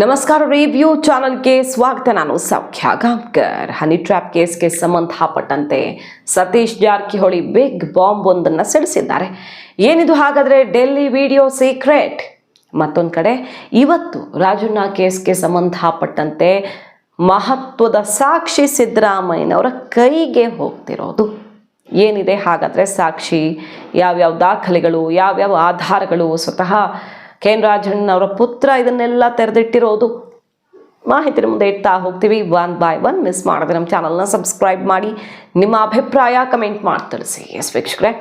ನಮಸ್ಕಾರ ರಿವ್ಯೂ ಚಾನಲ್ಗೆ ಸ್ವಾಗತ. ನಾನು ಸೌಖ್ಯ ಗಾಂವ್ಕರ್. ಹನಿ ಟ್ರ್ಯಾಪ್ ಕೇಸ್ಗೆ ಸಂಬಂಧಪಟ್ಟಂತೆ ಸತೀಶ್ ಜಾರಕಿಹೊಳಿ ಬಿಗ್ ಬಾಂಬ್ ಒಂದನ್ನು ಸಿಡಿಸಿದ್ದಾರೆ. ಏನಿದು ಹಾಗಾದರೆ ಡೆಲ್ಲಿ ವಿಡಿಯೋ ಸೀಕ್ರೆಟ್ ಮತ್ತೊಂದು ಕಡೆ, ಇವತ್ತು ರಾಜಣ್ಣ ಕೇಸ್ಗೆ ಸಂಬಂಧಪಟ್ಟಂತೆ ಮಹತ್ವದ ಸಾಕ್ಷಿ ಸಿದ್ದರಾಮಯ್ಯನವರ ಕೈಗೆ ಹೋಗ್ತಿರೋದು. ಏನಿದೆ ಹಾಗಾದರೆ ಸಾಕ್ಷಿ? ಯಾವ್ಯಾವ ದಾಖಲೆಗಳು, ಯಾವ್ಯಾವ ಆಧಾರಗಳು? ಸ್ವತಃ ಕೆ ಎನ್ ರಾಜಣ್ಣವರ ಪುತ್ರ ಇದನ್ನೆಲ್ಲ ತೆರೆದಿಟ್ಟಿರೋದು. ಮಾಹಿತಿ ಮುಂದೆ ಇಡ್ತಾ ಹೋಗ್ತೀವಿ. ಒನ್ ಬೈ ಒನ್ ಮಿಸ್ ಮಾಡಿದ್ರೆ ನಮ್ಮ ಚಾನಲ್ನ ಸಬ್ಸ್ಕ್ರೈಬ್ ಮಾಡಿ. ನಿಮ್ಮ ಅಭಿಪ್ರಾಯ ಕಮೆಂಟ್ ಮಾಡಿ ತಿಳಿಸಿ. ಎಸ್ ವೀಕ್ಷಕರೇ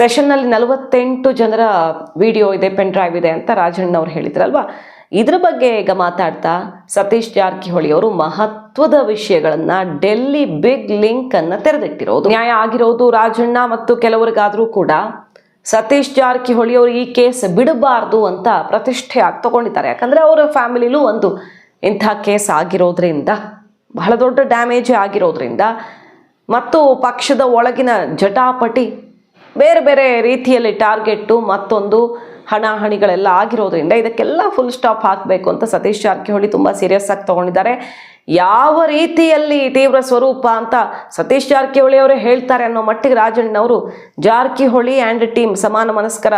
ಸೆಷನ್ನಲ್ಲಿ ನಲವತ್ತೆಂಟು ಜನರ ವಿಡಿಯೋ ಇದೆ ಪೆನ್ ಡ್ರೈವ್ ಇದೆ ಅಂತ ರಾಜಣ್ಣವ್ರು ಹೇಳಿದ್ರಲ್ವಾ? ಇದ್ರ ಬಗ್ಗೆ ಈಗ ಮಾತಾಡ್ತಾ ಸತೀಶ್ ಜಾರಕಿಹೊಳಿ ಅವರು ಮಹತ್ವದ ವಿಷಯಗಳನ್ನ ಡೆಲ್ಲಿ ಬಿಗ್ ಲಿಂಕ್ ಅನ್ನ ತೆರೆದಿಟ್ಟಿರೋದು. ನ್ಯಾಯ ಆಗಿರೋದು ರಾಜಣ್ಣ ಮತ್ತು ಕೆಲವರಿಗಾದರೂ ಕೂಡ ಸತೀಶ್ ಜಾರಕಿಹೊಳಿ ಅವರು ಈ ಕೇಸ್ ಬಿಡಬಾರ್ದು ಅಂತ ಪ್ರತಿಷ್ಠೆಯಾಗಿ ತಗೊಂಡಿದ್ದಾರೆ. ಯಾಕಂದ್ರೆ ಅವರ ಫ್ಯಾಮಿಲಿಲೂ ಒಂದು ಇಂಥ ಕೇಸ್ ಆಗಿರೋದ್ರಿಂದ, ಬಹಳ ದೊಡ್ಡ ಡ್ಯಾಮೇಜ್ ಆಗಿರೋದ್ರಿಂದ, ಮತ್ತು ಪಕ್ಷದ ಒಳಗಿನ ಜಟಾಪಟಿ ಬೇರೆ ಬೇರೆ ರೀತಿಯಲ್ಲಿ ಟಾರ್ಗೆಟ್ಟು ಮತ್ತೊಂದು ಹಣಾಹಣಿಗಳೆಲ್ಲ ಆಗಿರೋದ್ರಿಂದ ಇದಕ್ಕೆಲ್ಲ ಫುಲ್ ಸ್ಟಾಪ್ ಹಾಕಬೇಕು ಅಂತ ಸತೀಶ್ ಜಾರಕಿಹೊಳಿ ತುಂಬ ಸೀರಿಯಸ್ ಆಗಿ ತಗೊಂಡಿದ್ದಾರೆ. ಯಾವ ರೀತಿಯಲ್ಲಿ ತೀವ್ರ ಸ್ವರೂಪ ಅಂತ ಸತೀಶ್ ಜಾರಕಿಹೊಳಿ ಅವರೇ ಹೇಳ್ತಾರೆ ಅನ್ನೋ ಮಟ್ಟಿಗೆ ರಾಜಣ್ಣವರು ಜಾರಕಿಹೊಳಿ ಆ್ಯಂಡ್ ಟೀಮ್ ಸಮಾನ ಮನಸ್ಕರ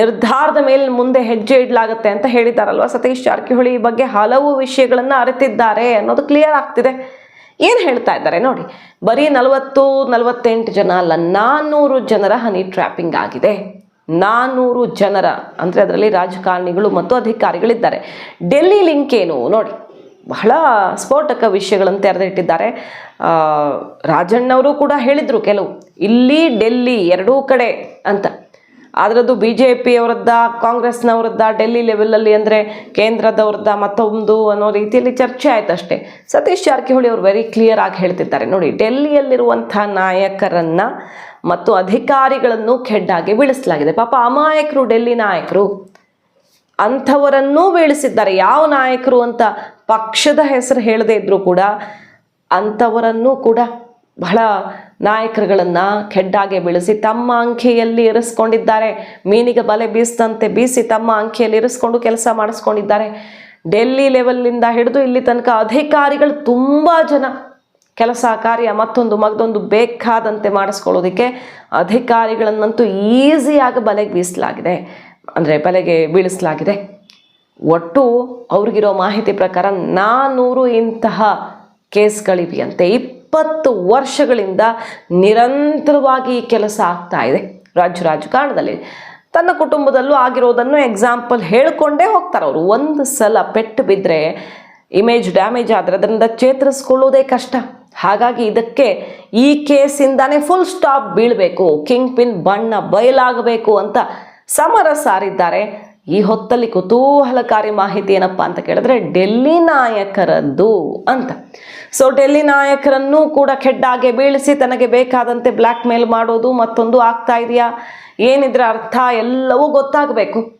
ನಿರ್ಧಾರದ ಮೇಲೆ ಮುಂದೆ ಹೆಜ್ಜೆ ಇಡಲಾಗುತ್ತೆ ಅಂತ ಹೇಳಿದ್ದಾರಲ್ವ ಸತೀಶ್ ಜಾರಕಿಹೊಳಿ ಬಗ್ಗೆ ಹಲವು ವಿಷಯಗಳನ್ನು ಅರಿತಿದ್ದಾರೆ ಅನ್ನೋದು ಕ್ಲಿಯರ್ ಆಗ್ತಿದೆ. ಏನು ಹೇಳ್ತಾ ಇದ್ದಾರೆ ನೋಡಿ, ಬರೀ ನಲವತ್ತು, ನಲವತ್ತೆಂಟು ಜನ ಅಲ್ಲ ನಾನ್ನೂರು ಜನರ ಹನಿ ಟ್ರ್ಯಾಪಿಂಗ್ ಆಗಿದೆ. ನಾನ್ನೂರು ಜನರ, ಅಂದರೆ ಅದರಲ್ಲಿ ರಾಜಕಾರಣಿಗಳು ಮತ್ತು ಅಧಿಕಾರಿಗಳಿದ್ದಾರೆ. ಡೆಲ್ಲಿ ಲಿಂಕ್ ಏನು ನೋಡಿ? ಬಹಳ ಸ್ಫೋಟಕ ವಿಷಯಗಳನ್ನು ತೆರೆದಿಟ್ಟಿದ್ದಾರೆ. ರಾಜಣ್ಣವರು ಕೂಡ ಹೇಳಿದರು ಕೆಲವು, ಇಲ್ಲಿ ಡೆಲ್ಲಿ ಎರಡೂ ಕಡೆ ಅಂತ. ಅದರದ್ದು ಬಿ ಜೆ ಪಿಯವರದ್ದ ಕಾಂಗ್ರೆಸ್ನವರದ್ದ, ಡೆಲ್ಲಿ ಲೆವೆಲಲ್ಲಿ ಅಂದರೆ ಕೇಂದ್ರದವ್ರದ್ದ ಮತ್ತೊಂದು ಅನ್ನೋ ರೀತಿಯಲ್ಲಿ ಚರ್ಚೆ ಆಯ್ತು ಅಷ್ಟೇ. ಸತೀಶ್ ಜಾರಕಿಹೊಳಿ ಅವರು ವೆರಿ ಕ್ಲಿಯರ್ ಆಗಿ ಹೇಳ್ತಿದ್ದಾರೆ. ನೋಡಿ, ಡೆಲ್ಲಿಯಲ್ಲಿರುವಂಥ ನಾಯಕರನ್ನು ಮತ್ತು ಅಧಿಕಾರಿಗಳನ್ನು ಖೆಡ್ಡಾಗಿ ಬೀಳಿಸಲಾಗಿದೆ. ಪಾಪ ಅಮಾಯಕರು, ಡೆಲ್ಲಿ ನಾಯಕರು. ಅಂಥವರನ್ನೂ ಬೀಳಿಸಿದ್ದಾರೆ. ಯಾವ ನಾಯಕರು ಅಂತ ಪಕ್ಷದ ಹೆಸರು ಹೇಳದೇ ಇದ್ರೂ ಕೂಡ ಅಂಥವರನ್ನೂ ಕೂಡ ಬಹಳ ನಾಯಕರುಗಳನ್ನು ಕೆಡ್ಡಾಗೆ ಬೀಳಿಸಿ ತಮ್ಮ ಅಂಕೆಯಲ್ಲಿ ಇರಿಸ್ಕೊಂಡಿದ್ದಾರೆ. ಮೀನಿಗೆ ಬಲೆ ಬೀಸದಂತೆ ಬೀಸಿ ತಮ್ಮ ಅಂಕೆಯಲ್ಲಿ ಇರಿಸ್ಕೊಂಡು ಕೆಲಸ ಮಾಡಿಸ್ಕೊಂಡಿದ್ದಾರೆ. ಡೆಲ್ಲಿ ಲೆವೆಲ್ಲಿಂದ ಹಿಡಿದು ಇಲ್ಲಿ ತನಕ ಅಧಿಕಾರಿಗಳು ತುಂಬ ಜನ ಕೆಲಸ ಕಾರ್ಯ ಮತ್ತೊಂದು ಮಗದೊಂದು ಬೇಕಾದಂತೆ ಮಾಡಿಸ್ಕೊಳ್ಳೋದಕ್ಕೆ ಅಧಿಕಾರಿಗಳನ್ನಂತೂ ಈಸಿಯಾಗಿ ಬಲೆಗೆ ಬೀಸಲಾಗಿದೆ. ಅಂದರೆ ಬಲೆಗೆ ಬೀಳಿಸಲಾಗಿದೆ. ಒಟ್ಟು ಅವ್ರಿಗಿರೋ ಮಾಹಿತಿ ಪ್ರಕಾರ ನಾನ್ನೂರು ಇಂತಹ ಕೇಸ್ಗಳಿವೆಯಂತೆ. ಇಪ್ಪತ್ತು ವರ್ಷಗಳಿಂದ ನಿರಂತರವಾಗಿ ಕೆಲಸ ಆಗ್ತಾ ಇದೆ. ರಾಜ್ಯ ರಾಜಕಾರಣದಲ್ಲಿ ತನ್ನ ಕುಟುಂಬದಲ್ಲೂ ಆಗಿರೋದನ್ನು ಎಕ್ಸಾಂಪಲ್ ಹೇಳಿಕೊಂಡೇ ಹೋಗ್ತಾರೆ ಅವರು. ಒಂದು ಸಲ ಪೆಟ್ಟು ಬಿದ್ದರೆ ಇಮೇಜ್ ಡ್ಯಾಮೇಜ್ ಆದರೆ ಅದರಿಂದ ಚೇತರಿಸ್ಕೊಳ್ಳೋದೇ ಕಷ್ಟ. ಹಾಗಾಗಿ ಇದಕ್ಕೆ ಈ ಕೇಸಿಂದಾನೇ ಫುಲ್ ಸ್ಟಾಪ್ ಬೀಳಬೇಕು. ಕಿಂಗ್ ಪಿನ್ ಬಣ್ಣ ಬಯಲಾಗಬೇಕು ಅಂತ ಸಮರ ಸಾರಿದ್ದಾರೆ. ಈ ಹೊತ್ತಲ್ಲಿ ಕುತೂಹಲಕಾರಿ ಮಾಹಿತಿ ಏನಪ್ಪ ಅಂತ ಕೇಳಿದ್ರೆ, ಡೆಲ್ಲಿ ನಾಯಕರದ್ದು ಅಂತ. ಸೊ ಡೆಲ್ಲಿ ನಾಯಕರನ್ನು ಕೂಡ ಖೆಡ್ಡಾಗೆ ಬೀಳಿಸಿ ತನಗೆ ಬೇಕಾದಂತೆ ಬ್ಲ್ಯಾಕ್ ಮೇಲ್ ಮಾಡೋದು ಮತ್ತೊಂದು ಆಗ್ತಾ ಇದೆಯಾ? ಏನಿದ್ರ ಅರ್ಥ ಎಲ್ಲವೂ ಗೊತ್ತಾಗಬೇಕು.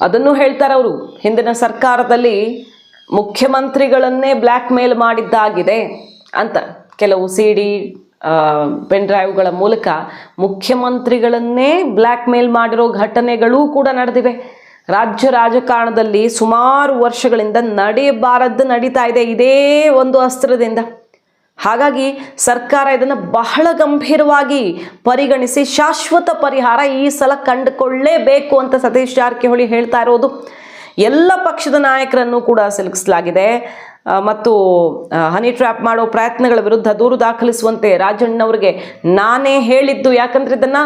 ಅದನ್ನು ಹೇಳ್ತಾರೆ ಅವರು. ಹಿಂದಿನ ಸರ್ಕಾರದಲ್ಲಿ ಮುಖ್ಯಮಂತ್ರಿಗಳನ್ನೇ ಬ್ಲ್ಯಾಕ್ ಮೇಲ್ ಮಾಡಿದ್ದಾಗಿದೆ ಅಂತ. ಕೆಲವು ಸಿ ಡಿ ಪೆನ್ ಡ್ರೈವ್ಗಳ ಮೂಲಕ ಮುಖ್ಯಮಂತ್ರಿಗಳನ್ನೇ ಬ್ಲ್ಯಾಕ್ ಮೇಲ್ ಮಾಡಿರೋ ಘಟನೆಗಳೂ ಕೂಡ ನಡೆದಿವೆ. ರಾಜ್ಯ ರಾಜಕಾರಣದಲ್ಲಿ ಸುಮಾರು ವರ್ಷಗಳಿಂದ ನಡೆಯಬಾರದ್ದು ನಡೀತಾ ಇದೆ, ಇದೇ ಒಂದು ಅಸ್ತ್ರದಿಂದ. ಹಾಗಾಗಿ ಸರ್ಕಾರ ಇದನ್ನು ಬಹಳ ಗಂಭೀರವಾಗಿ ಪರಿಗಣಿಸಿ ಶಾಶ್ವತ ಪರಿಹಾರ ಈ ಸಲ ಕಂಡುಕೊಳ್ಳೇಬೇಕು ಅಂತ ಸತೀಶ್ ಜಾರಕಿಹೊಳಿ ಹೇಳ್ತಾ ಇರೋದು. ಎಲ್ಲ ಪಕ್ಷದ ನಾಯಕರನ್ನು ಕೂಡ ಸಿಲುಕಿಸಲಾಗಿದೆ. ಮತ್ತು ಹನಿ ಟ್ರ್ಯಾಪ್ ಮಾಡೋ ಪ್ರಯತ್ನಗಳ ವಿರುದ್ಧ ದೂರು ದಾಖಲಿಸುವಂತೆ ರಾಜಣ್ಣವ್ರಿಗೆ ನಾನೇ ಹೇಳಿದ್ದು. ಯಾಕಂದ್ರೆ ಇದನ್ನ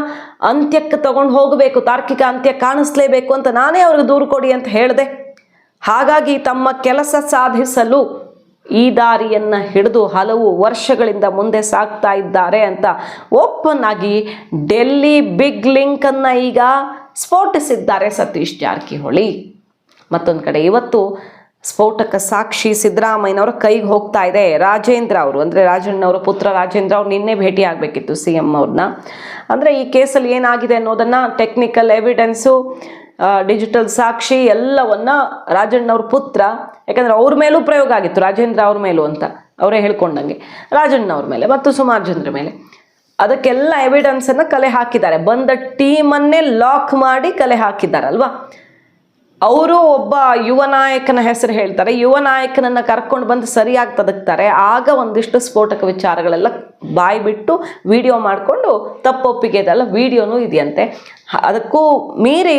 ಅಂತ್ಯಕ್ಕೆ ತಗೊಂಡು ಹೋಗಬೇಕು, ತಾರ್ಕಿಕ ಅಂತ್ಯ ಕಾಣಿಸ್ಲೇಬೇಕು ಅಂತ ನಾನೇ ಅವ್ರಿಗೆ ದೂರು ಕೊಡಿ ಅಂತ ಹೇಳಿದೆ. ಹಾಗಾಗಿ ತಮ್ಮ ಕೆಲಸ ಸಾಧಿಸಲು ಈ ದಾರಿಯನ್ನ ಹಿಡಿದು ಹಲವು ವರ್ಷಗಳಿಂದ ಮುಂದೆ ಸಾಗ್ತಾ ಇದ್ದಾರೆ ಅಂತ ಓಪನ್ ಆಗಿ ಡೆಲ್ಲಿ ಬಿಗ್ ಲಿಂಕ್ ಅನ್ನ ಈಗ ಸ್ಫೋಟಿಸಿದ್ದಾರೆ ಸತೀಶ್ ಜಾರಕಿಹೊಳಿ. ಮತ್ತೊಂದು ಕಡೆ ಇವತ್ತು ಸ್ಫೋಟಕ ಸಾಕ್ಷಿ ಸಿದ್ದರಾಮಯ್ಯನವರ ಕೈಗೆ ಹೋಗ್ತಾ ಇದೆ. ರಾಜೇಂದ್ರ ಅವರು, ಅಂದರೆ ರಾಜಣ್ಣವರ ಪುತ್ರ ರಾಜೇಂದ್ರ ಅವ್ರು ನಿನ್ನೆ ಭೇಟಿ ಆಗಬೇಕಿತ್ತು ಸಿ ಎಂ ಅವ್ರನ್ನ. ಅಂದರೆ ಈ ಕೇಸಲ್ಲಿ ಏನಾಗಿದೆ ಅನ್ನೋದನ್ನು ಟೆಕ್ನಿಕಲ್ ಎವಿಡೆನ್ಸು ಡಿಜಿಟಲ್ ಸಾಕ್ಷಿ ಎಲ್ಲವನ್ನ ರಾಜಣ್ಣವ್ರ ಪುತ್ರ, ಯಾಕಂದರೆ ಅವ್ರ ಮೇಲೂ ಪ್ರಯೋಗ ಆಗಿತ್ತು, ರಾಜೇಂದ್ರ ಅವ್ರ ಮೇಲೂ ಅಂತ ಅವರೇ ಹೇಳ್ಕೊಂಡಂಗೆ. ರಾಜಣ್ಣವ್ರ ಮೇಲೆ ಮತ್ತು ಸುಮಾರು ಜನರ ಮೇಲೆ. ಅದಕ್ಕೆಲ್ಲ ಎವಿಡೆನ್ಸನ್ನು ಕಲೆ ಹಾಕಿದ್ದಾರೆ. ಬಂದ ಟೀಮನ್ನೇ ಲಾಕ್ ಮಾಡಿ ಕಲೆ ಹಾಕಿದ್ದಾರಲ್ವಾ? ಅವರು ಒಬ್ಬ ಯುವ ನಾಯಕನ ಹೆಸರು ಹೇಳ್ತಾರೆ. ಯುವ ನಾಯಕನನ್ನ ಕರ್ಕೊಂಡು ಬಂದು ಸರಿಯಾಗಿ ತದಕ್ತಾರೆ ಆಗ ಒಂದಿಷ್ಟು ಸ್ಫೋಟಕ ವಿಚಾರಗಳೆಲ್ಲ ಬಾಯಿ ಬಿಟ್ಟು ವಿಡಿಯೋ ಮಾಡಿಕೊಂಡು ತಪ್ಪೊಪ್ಪಿಗೆ ಇದೆಲ್ಲ ವಿಡಿಯೋನೂ ಇದೆಯಂತೆ. ಅದಕ್ಕೂ ಮೀರಿ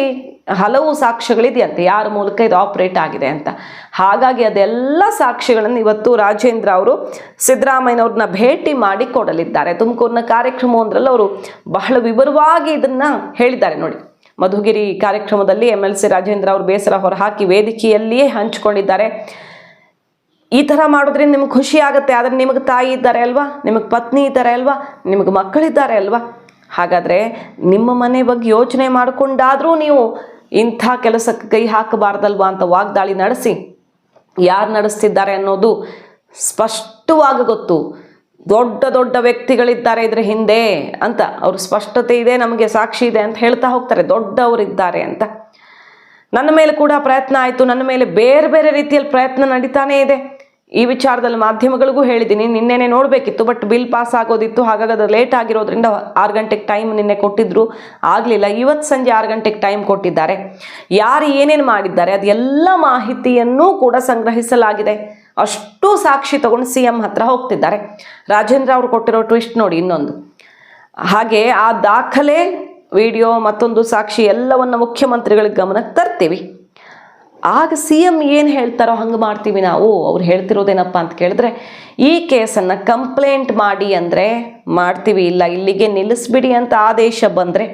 ಹಲವು ಸಾಕ್ಷ್ಯಗಳಿದೆಯಂತೆ. ಯಾರ ಮೂಲಕ ಇದು ಆಪರೇಟ್ ಆಗಿದೆ ಅಂತ. ಹಾಗಾಗಿ ಅದೆಲ್ಲ ಸಾಕ್ಷ್ಯಗಳನ್ನು ಇವತ್ತು ರಾಜೇಂದ್ರ ಅವರು ಸಿದ್ದರಾಮಯ್ಯನವ್ರನ್ನ ಭೇಟಿ ಮಾಡಿ ಕೊಡಲಿದ್ದಾರೆ. ತುಮಕೂರಿನ ಕಾರ್ಯಕ್ರಮವೊಂದರಲ್ಲಿ ಅವರು ಬಹಳ ವಿವರವಾಗಿ ಇದನ್ನು ಹೇಳಿದ್ದಾರೆ ನೋಡಿ. ಮಧುಗಿರಿ ಕಾರ್ಯಕ್ರಮದಲ್ಲಿ ಎಂ ಎಲ್ ಸಿ ರಾಜೇಂದ್ರ ಅವರು ಬೇಸರ ಹೊರಹಾಕಿ ವೇದಿಕೆಯಲ್ಲಿಯೇ ಹಂಚಿಕೊಂಡಿದ್ದಾರೆ. ಈ ಥರ ಮಾಡೋದ್ರಿಂದ ನಿಮ್ಗೆ ಖುಷಿ ಆಗುತ್ತೆ. ಆದರೆ ನಿಮಗೆ ತಾಯಿ ಇದ್ದಾರೆ ಅಲ್ವಾ? ನಿಮಗೆ ಪತ್ನಿ ಇದ್ದಾರೆ ಅಲ್ವಾ? ನಿಮಗೆ ಮಕ್ಕಳಿದ್ದಾರೆ ಅಲ್ವಾ? ಹಾಗಾದರೆ ನಿಮ್ಮ ಮನೆ ಬಗ್ಗೆ ಯೋಚನೆ ಮಾಡಿಕೊಂಡಾದರೂ ನೀವು ಇಂಥ ಕೆಲಸಕ್ಕೆ ಕೈ ಹಾಕಬಾರ್ದಲ್ವಾ ಅಂತ ವಾಗ್ದಾಳಿ ನಡೆಸಿ. ಯಾರು ನಡೆಸ್ತಿದ್ದಾರೆ ಅನ್ನೋದು ಸ್ಪಷ್ಟವಾಗಿ ಗೊತ್ತು. ದೊಡ್ಡ ದೊಡ್ಡ ವ್ಯಕ್ತಿಗಳಿದ್ದಾರೆ ಇದ್ರ ಹಿಂದೆ ಅಂತ ಅವ್ರ ಸ್ಪಷ್ಟತೆ ಇದೆ, ನಮಗೆ ಸಾಕ್ಷಿ ಇದೆ ಅಂತ ಹೇಳ್ತಾ ಹೋಗ್ತಾರೆ. ದೊಡ್ಡವರಿದ್ದಾರೆ ಅಂತ. ನನ್ನ ಮೇಲೆ ಕೂಡ ಪ್ರಯತ್ನ ಆಯಿತು. ನನ್ನ ಮೇಲೆ ಬೇರೆ ಬೇರೆ ರೀತಿಯಲ್ಲಿ ಪ್ರಯತ್ನ ನಡೀತಾನೇ ಇದೆ. ಈ ವಿಚಾರದಲ್ಲಿ ಮಾಧ್ಯಮಗಳಿಗೂ ಹೇಳಿದ್ದೀನಿ. ನಿನ್ನೆನೆ ನೋಡಬೇಕಿತ್ತು, ಬಟ್ ಬಿಲ್ ಪಾಸ್ ಆಗೋದಿತ್ತು. ಹಾಗಾಗಿ ಅದು ಲೇಟ್ ಆಗಿರೋದ್ರಿಂದ ಆರು ಗಂಟೆಗೆ ಟೈಮ್ ನಿನ್ನೆ ಕೊಟ್ಟಿದ್ರು. ಆಗಲಿಲ್ಲ. ಇವತ್ತು ಸಂಜೆ ಆರು ಗಂಟೆಗೆ ಟೈಮ್ ಕೊಟ್ಟಿದ್ದಾರೆ. ಯಾರು ಏನೇನು ಮಾಡಿದ್ದಾರೆ ಅದೆಲ್ಲ ಮಾಹಿತಿಯನ್ನೂ ಕೂಡ ಸಂಗ್ರಹಿಸಲಾಗಿದೆ. ಅಷ್ಟು ಸಾಕ್ಷಿ ತಗೊಂಡು ಸಿ ಎಂ ಹತ್ರ ಹೋಗ್ತಿದ್ದಾರೆ. ರಾಜೇಂದ್ರ ಅವರು ಕೊಟ್ಟಿರೋ ಟ್ವಿಸ್ಟ್ ನೋಡಿ ಇನ್ನೊಂದು. ಹಾಗೆ ಆ ದಾಖಲೆ, ವಿಡಿಯೋ ಮತ್ತೊಂದು ಸಾಕ್ಷಿ ಎಲ್ಲವನ್ನು ಮುಖ್ಯಮಂತ್ರಿಗಳಿಗೆ ಗಮನಕ್ಕೆ ತರ್ತೀವಿ. ಆಗ ಸಿ ಎಂ ಏನು ಹೇಳ್ತಾರೋ ಹಂಗೆ ಮಾಡ್ತೀವಿ ನಾವು. ಅವ್ರು ಹೇಳ್ತಿರೋದೇನಪ್ಪ ಅಂತ ಕೇಳಿದ್ರೆ, ಈ ಕೇಸನ್ನು ಕಂಪ್ಲೇಂಟ್ ಮಾಡಿ ಅಂದರೆ ಮಾಡ್ತೀವಿ, ಇಲ್ಲ ಇಲ್ಲಿಗೆ ನಿಲ್ಲಿಸ್ಬಿಡಿ ಅಂತ ಆದೇಶ ಬಂದರೆ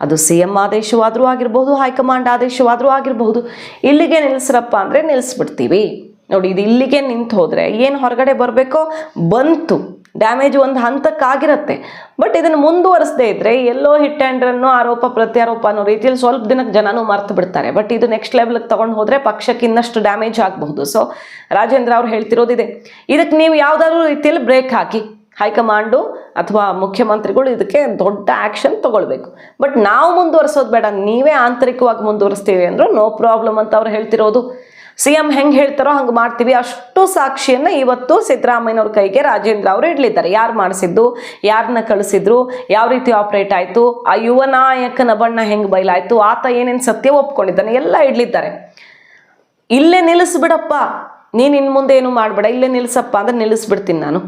ಅದು ಸಿ ಎಂ ಆದೇಶವಾದರೂ ಆಗಿರ್ಬೋದು, ಹೈಕಮಾಂಡ್ ಆದೇಶವಾದರೂ ಆಗಿರಬಹುದು ಇಲ್ಲಿಗೆ ನಿಲ್ಲಿಸ್ರಪ್ಪ ಅಂದರೆ ನಿಲ್ಲಿಸ್ಬಿಡ್ತೀವಿ ನೋಡಿ, ಇದು ಇಲ್ಲಿಗೆ ನಿಂತು ಹೋದರೆ ಏನು ಹೊರಗಡೆ ಬರಬೇಕೋ? ಬಂತು. ಡ್ಯಾಮೇಜ್ ಒಂದು ಹಂತಕ್ಕಾಗಿರುತ್ತೆ. ಬಟ್ ಇದನ್ನು ಮುಂದುವರಿಸದೇ ಇದ್ದರೆ ಎಲ್ಲೋ ಹಿಟ್ ಆ್ಯಂಡ್ ರನ್ನು ಆರೋಪ, ಪ್ರತ್ಯಾರೋಪ ಅನ್ನೋ ರೀತಿಯಲ್ಲಿ ಸ್ವಲ್ಪ ದಿನಕ್ಕೆ ಜನನೂ ಮರ್ತು ಬಿಡ್ತಾರೆ. ಬಟ್ ಇದು ನೆಕ್ಸ್ಟ್ ಲೆವೆಲ್ಗೆ ತೊಗೊಂಡು ಹೋದರೆ ಪಕ್ಷಕ್ಕೆ ಇನ್ನಷ್ಟು ಡ್ಯಾಮೇಜ್ ಆಗಬಹುದು. ಸೊ ರಾಜೇಂದ್ರ ಅವ್ರು ಹೇಳ್ತಿರೋದಿದೆ. ಇದಕ್ಕೆ ನೀವು ಯಾವುದಾದ್ರೂ ರೀತಿಯಲ್ಲಿ ಬ್ರೇಕ್ ಹಾಕಿ. ಹೈಕಮಾಂಡು ಅಥವಾ ಮುಖ್ಯಮಂತ್ರಿಗಳು ಇದಕ್ಕೆ ದೊಡ್ಡ ಆ್ಯಕ್ಷನ್ ತೊಗೊಳ್ಬೇಕು. ಬಟ್ ನಾವು ಮುಂದುವರಿಸೋದು ಬೇಡ. ನೀವೇ ಆಂತರಿಕವಾಗಿ ಮುಂದುವರಿಸ್ತೀವಿ ಅಂದ್ರೆ ನೋ ಪ್ರಾಬ್ಲಮ್ ಅಂತ ಅವ್ರು ಹೇಳ್ತಿರೋದು. ಸಿ ಎಂ ಹೆಂಗೆ ಹೇಳ್ತಾರೋ ಹಂಗೆ ಮಾಡ್ತೀವಿ. ಅಷ್ಟು ಸಾಕ್ಷಿಯನ್ನ ಇವತ್ತು ಸಿದ್ದರಾಮಯ್ಯನವ್ರ ಕೈಗೆ ರಾಜೇಂದ್ರ ಅವರು ಇಡ್ಲಿದ್ದಾರೆ. ಯಾರು ಮಾಡಿಸಿದ್ದು? ಯಾರನ್ನ ಕಳಿಸಿದ್ರು? ಯಾವ ರೀತಿ ಆಪರೇಟ್ ಆಯಿತು? ಆ ಯುವ ನಾಯಕನ ಬಣ್ಣ ಹೆಂಗೆ ಬಯಲಾಯ್ತು ಆತ ಏನೇನ್ ಸತ್ಯ ಒಪ್ಕೊಂಡಿದ್ದಾನೆ? ಎಲ್ಲ ಇಡ್ಲಿದ್ದಾರೆ. ಇಲ್ಲೇ ನಿಲ್ಲಿಸ್ಬಿಡಪ್ಪ. ನೀನ್ ಇನ್ ಮುಂದೆ ಏನು ಮಾಡಬೇಡ. ಇಲ್ಲೇ ನಿಲ್ಸಪ್ಪ ಅಂದ್ರೆ ನಿಲ್ಲಿಸ್ಬಿಡ್ತೀನಿ ನಾನು.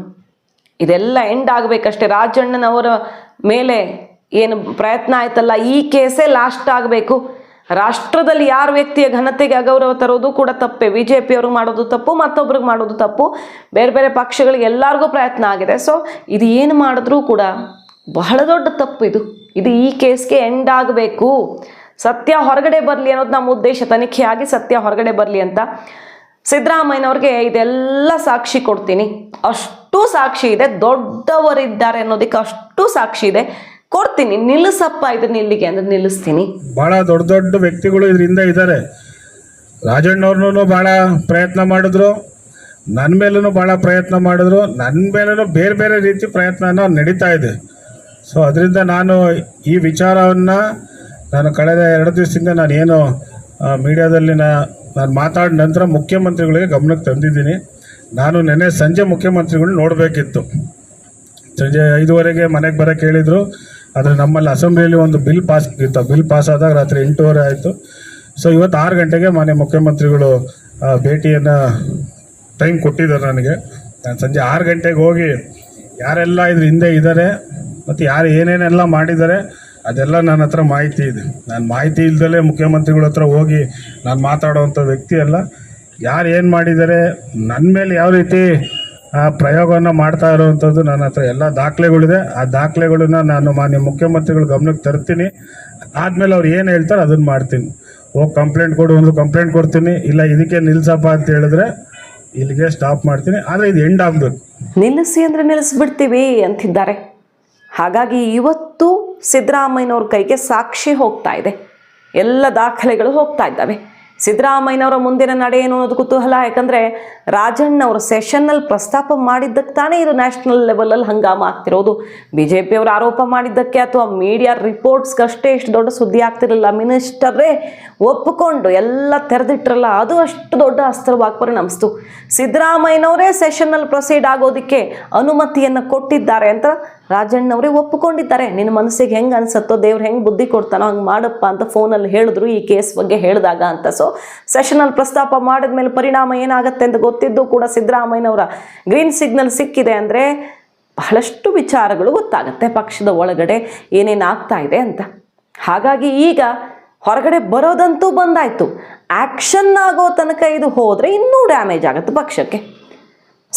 ಇದೆಲ್ಲ ಎಂಡ್ ಆಗಬೇಕಷ್ಟೇ. ರಾಜಣ್ಣನವರ ಮೇಲೆ ಏನು ಪ್ರಯತ್ನ ಆಯ್ತಲ್ಲ? ಈ ಕೇಸೇ ಲಾಸ್ಟ್ ಆಗಬೇಕು. ರಾಷ್ಟ್ರದಲ್ಲಿ ಯಾರು ವ್ಯಕ್ತಿಯ ಘನತೆಗೆ ಅಗೌರವ ತರೋದು ಕೂಡ ತಪ್ಪೆ. ಬಿ ಜೆ ಪಿಯವರು ಮಾಡೋದು ತಪ್ಪು, ಮತ್ತೊಬ್ರಿಗೆ ಮಾಡೋದು ತಪ್ಪು. ಬೇರೆ ಬೇರೆ ಪಕ್ಷಗಳಿಗೆ ಎಲ್ಲರಿಗೂ ಪ್ರಯತ್ನ ಆಗಿದೆ. ಸೊ ಇದು ಏನು ಮಾಡಿದ್ರೂ ಕೂಡ ಬಹಳ ದೊಡ್ಡ ತಪ್ಪು ಇದು. ಇದು ಈ ಕೇಸ್ಗೆ ಎಂಡ್ ಆಗಬೇಕು. ಸತ್ಯ ಹೊರಗಡೆ ಬರಲಿ ಅನ್ನೋದು ನಮ್ಮ ಉದ್ದೇಶ. ತನಿಖೆಯಾಗಿ ಸತ್ಯ ಹೊರಗಡೆ ಬರಲಿ ಅಂತ ಸಿದ್ದರಾಮಯ್ಯನವ್ರಿಗೆ ಇದೆಲ್ಲ ಸಾಕ್ಷಿ ಕೊಡ್ತೀನಿ. ಅಷ್ಟು ಸಾಕ್ಷಿ ಇದೆ. ದೊಡ್ಡವರಿದ್ದಾರೆ ಅನ್ನೋದಕ್ಕೆ ಅಷ್ಟು ಸಾಕ್ಷಿ ಇದೆ. ಕೊಡ್ತೀನಿ, ನಿಲ್ಲಿಸಪ್ಪ ಇದನ್ನ ಇಲ್ಲಿಗೆ ಅಂದ್ರೆ ನಿಲ್ಲಿಸ್ತೀನಿ. ಬಹಳ ದೊಡ್ಡ ದೊಡ್ಡ ವ್ಯಕ್ತಿಗಳು ಇದರಿಂದ ಇದ್ದಾರೆ. ರಾಜಣ್ಣವ್ರನ್ನೂ ಬಹಳ ಪ್ರಯತ್ನ ಮಾಡಿದ್ರು. ನನ್ನ ಮೇಲೂ ಭಾಳ ಪ್ರಯತ್ನ ಮಾಡಿದ್ರು. ನನ್ನ ಮೇಲೂ ಬೇರೆ ಬೇರೆ ರೀತಿ ಪ್ರಯತ್ನ ನಡೀತಾ ಇದೆ. ಸೊ ಅದರಿಂದ ನಾನು ಈ ವಿಚಾರವನ್ನು ನಾನು ಕಳೆದ ಎರಡು ದಿವಸದಿಂದ ನಾನು ಏನು ಮೀಡಿಯಾದಲ್ಲಿ ನಾನು ಮಾತಾಡಿದ ನಂತರ ಮುಖ್ಯಮಂತ್ರಿಗಳಿಗೆ ಗಮನಕ್ಕೆ ತಂದಿದ್ದೀನಿ. ನಾನು ನೆನ್ನೆ ಸಂಜೆ ಮುಖ್ಯಮಂತ್ರಿಗಳು ನೋಡಬೇಕಿತ್ತು. ಸಂಜೆ ಐದುವರೆಗೆ ಮನೆಗೆ ಬರೋಕ್ಕೆ ಹೇಳಿದರು. ಆದರೆ ನಮ್ಮಲ್ಲಿ ಅಸೆಂಬ್ಲಿಯಲ್ಲಿ ಒಂದು ಬಿಲ್ ಪಾಸ್ ಇತ್ತು. ಬಿಲ್ ಪಾಸ್ ಆದಾಗ ರಾತ್ರಿ ಎಂಟೂವರೆ ಆಯಿತು. ಸೊ ಇವತ್ತು ಆರು ಗಂಟೆಗೆ ಮಾನ್ಯ ಮುಖ್ಯಮಂತ್ರಿಗಳು ಭೇಟಿಯನ್ನು ಟೈಮ್ ಕೊಟ್ಟಿದ್ದಾರೆ ನನಗೆ. ನಾನು ಸಂಜೆ ಆರು ಗಂಟೆಗೆ ಹೋಗಿ ಯಾರೆಲ್ಲ ಇದ್ರ ಹಿಂದೆ ಇದ್ದಾರೆ ಮತ್ತು ಯಾರು ಏನೇನೆಲ್ಲ ಮಾಡಿದ್ದಾರೆ, ಅದೆಲ್ಲ ನನ್ನ ಹತ್ರ ಮಾಹಿತಿ ಇದೆ. ನಾನು ಮಾಹಿತಿ ಇಲ್ದಲೇ ಮುಖ್ಯಮಂತ್ರಿಗಳ ಹತ್ರ ಹೋಗಿ ನಾನು ಮಾತಾಡೋವಂಥ ವ್ಯಕ್ತಿ ಅಲ್ಲ. ಯಾರು ಏನು ಮಾಡಿದ್ದಾರೆ ನನ್ನ ಮೇಲೆ ಯಾವ ರೀತಿ ಆ ಪ್ರಯೋಗವನ್ನು ಮಾಡ್ತಾ ಇರುವಂಥದ್ದು ನನ್ನ ಹತ್ರ ಎಲ್ಲ ದಾಖಲೆಗಳಿದೆ. ಆ ದಾಖಲೆಗಳನ್ನ ನಾನು ಮಾನ್ಯ ಮುಖ್ಯಮಂತ್ರಿಗಳ ಗಮನಕ್ಕೆ ತರ್ತೀನಿ. ಆದಮೇಲೆ ಅವ್ರು ಏನು ಹೇಳ್ತಾರೆ ಅದನ್ನು ಮಾಡ್ತೀನಿ. ಹೋಗಿ ಕಂಪ್ಲೇಂಟ್ ಕೊಡು, ಒಂದು ಕಂಪ್ಲೇಂಟ್ ಕೊಡ್ತೀನಿ. ಇಲ್ಲ, ಇದಕ್ಕೆ ನಿಲ್ಸಪ್ಪ ಅಂತ ಹೇಳಿದ್ರೆ ಇಲ್ಲಿಗೆ ಸ್ಟಾಪ್ ಮಾಡ್ತೀನಿ. ಆದರೆ ಇದು ಎಂಡ್ ಆಗಬೇಕು. ನಿಲ್ಲಿಸಿ ಅಂದ್ರೆ ನಿಲ್ಲಿಸ್ಬಿಡ್ತೀವಿ ಅಂತಿದ್ದಾರೆ. ಹಾಗಾಗಿ ಇವತ್ತು ಸಿದ್ದರಾಮಯ್ಯನವ್ರ ಕೈಗೆ ಸಾಕ್ಷಿ ಹೋಗ್ತಾ ಇದೆ. ಎಲ್ಲ ದಾಖಲೆಗಳು ಹೋಗ್ತಾ ಇದ್ದಾವೆ. ಸಿದ್ದರಾಮಯ್ಯನವರ ಮುಂದಿನ ನಡೆ ಏನು ಅನ್ನೋದು ಕುತೂಹಲ, ಯಾಕಂದರೆ ಸೆಷನ್ ಸೆಷನ್ನಲ್ಲಿ ಪ್ರಸ್ತಾಪ ಮಾಡಿದ್ದಕ್ಕೆ ತಾನೇ ಇದು ನ್ಯಾಷನಲ್ ಲೆವೆಲಲ್ಲಿ ಹಂಗಾಮ ಆಗ್ತಿರೋದು. ಬಿ ಜೆ ಪಿಯವರು ಆರೋಪ ಮಾಡಿದ್ದಕ್ಕೆ ಅಥವಾ ಮೀಡಿಯಾ ರಿಪೋರ್ಟ್ಸ್ಗಷ್ಟೇ ಇಷ್ಟು ದೊಡ್ಡ ಸುದ್ದಿ ಆಗ್ತಿರಲಿಲ್ಲ. ಮಿನಿಸ್ಟರೇ ಒಪ್ಪಿಕೊಂಡು ಎಲ್ಲ ತೆರೆದಿಟ್ರಲ್ಲ, ಅದು ಅಷ್ಟು ದೊಡ್ಡ ಅಸ್ತ್ರವಾಗಿ ಪರಿಣಮಿಸ್ತು. ಸಿದ್ದರಾಮಯ್ಯನವರೇ ಸೆಷನ್ನಲ್ಲಿ ಪ್ರೊಸೀಡ್ ಆಗೋದಕ್ಕೆ ಅನುಮತಿಯನ್ನು ಕೊಟ್ಟಿದ್ದಾರೆ ಅಂತ ರಾಜಣ್ಣವರೇ ಒಪ್ಪಿಕೊಂಡಿದ್ದಾರೆ. ನಿನ್ನ ಮನಸ್ಸಿಗೆ ಹೆಂಗೆ ಅನ್ಸತ್ತೋ, ದೇವ್ರು ಹೆಂಗೆ ಬುದ್ಧಿ ಕೊಡ್ತಾನೋ ಹಂಗೆ ಮಾಡಪ್ಪ ಅಂತ ಫೋನಲ್ಲಿ ಹೇಳಿದ್ರು ಈ ಕೇಸ್ ಬಗ್ಗೆ ಹೇಳಿದಾಗ ಅಂತ. ಸೊ ಸೆಷನಲ್ಲಿ ಪ್ರಸ್ತಾಪ ಮಾಡಿದ್ಮೇಲೆ ಪರಿಣಾಮ ಏನಾಗುತ್ತೆ ಅಂತ ಗೊತ್ತಿದ್ದು ಕೂಡ ಸಿದ್ದರಾಮಯ್ಯನವರ ಗ್ರೀನ್ ಸಿಗ್ನಲ್ ಸಿಕ್ಕಿದೆ ಅಂದರೆ ಬಹಳಷ್ಟು ವಿಚಾರಗಳು ಗೊತ್ತಾಗುತ್ತೆ ಪಕ್ಷದ ಒಳಗಡೆ ಏನೇನು ಆಗ್ತಾ ಇದೆ ಅಂತ. ಹಾಗಾಗಿ ಈಗ ಹೊರಗಡೆ ಬರೋದಂತೂ ಬಂದಾಯಿತು. ಆ್ಯಕ್ಷನ್ ಆಗೋ ತನಕ ಇದು ಹೋದರೆ ಇನ್ನೂ ಡ್ಯಾಮೇಜ್ ಆಗುತ್ತೆ ಪಕ್ಷಕ್ಕೆ.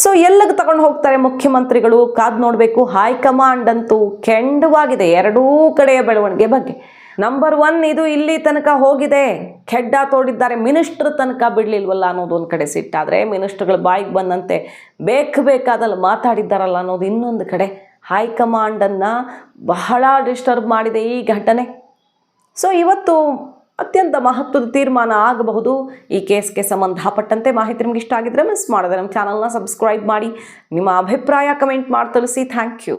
ಸೊ ಎಲ್ಲಿಗೆ ತಗೊಂಡು ಹೋಗ್ತಾರೆ ಮುಖ್ಯಮಂತ್ರಿಗಳು? ಕಾದ್ ನೋಡಬೇಕು. ಹೈಕಮಾಂಡ್ ಅಂತೂ ಕೆಂಡವಾಗಿದೆ ಎರಡೂ ಕಡೆಯ ಬೆಳವಣಿಗೆ ಬಗ್ಗೆ. ನಂಬರ್ ಒನ್ ಇದು ಇಲ್ಲಿ ತನಕ ಹೋಗಿದೆ. ಖೆಡ್ಡ ತೋಡಿದ್ದಾರೆ. ಮಿನಿಸ್ಟ್ರ್ ತನಕ ಬಿಡ್ಲಿಲ್ವಲ್ಲ ಅನ್ನೋದು ಒಂದು ಕಡೆ ಸಿಟ್ಟಾದರೆ ಮಿನಿಸ್ಟರ್ಗಳು ಬಾಯಿಗೆ ಬಂದಂತೆ ಬೇಕು ಬೇಕಾದಲ್ಲಿ ಮಾತಾಡಿದ್ದಾರಲ್ಲ ಅನ್ನೋದು ಇನ್ನೊಂದು ಕಡೆ. ಹೈಕಮಾಂಡನ್ನು ಬಹಳ ಡಿಸ್ಟರ್ಬ್ ಮಾಡಿದೆ ಈ ಘಟನೆ. ಸೊ ಇವತ್ತು ಅತ್ಯಂತ ಮಹತ್ವದ ತೀರ್ಮಾನ ಆಗಬಹುದು. ಈ ಕೇಸ್ಗೆ ಸಂಬಂಧಪಟ್ಟಂತೆ ಮಾಹಿತಿ ನಿಮ್ಗೆ ಇಷ್ಟ ಆಗಿದ್ರೆ ಮಿಸ್ ಮಾಡಿದೆ ನಮ್ಮ ಚಾನಲ್ನ ಸಬ್ಸ್ಕ್ರೈಬ್ ಮಾಡಿ. ನಿಮ್ಮ ಅಭಿಪ್ರಾಯ ಕಮೆಂಟ್ ಮಾಡಿ ತಿಳಿಸಿ. Thank you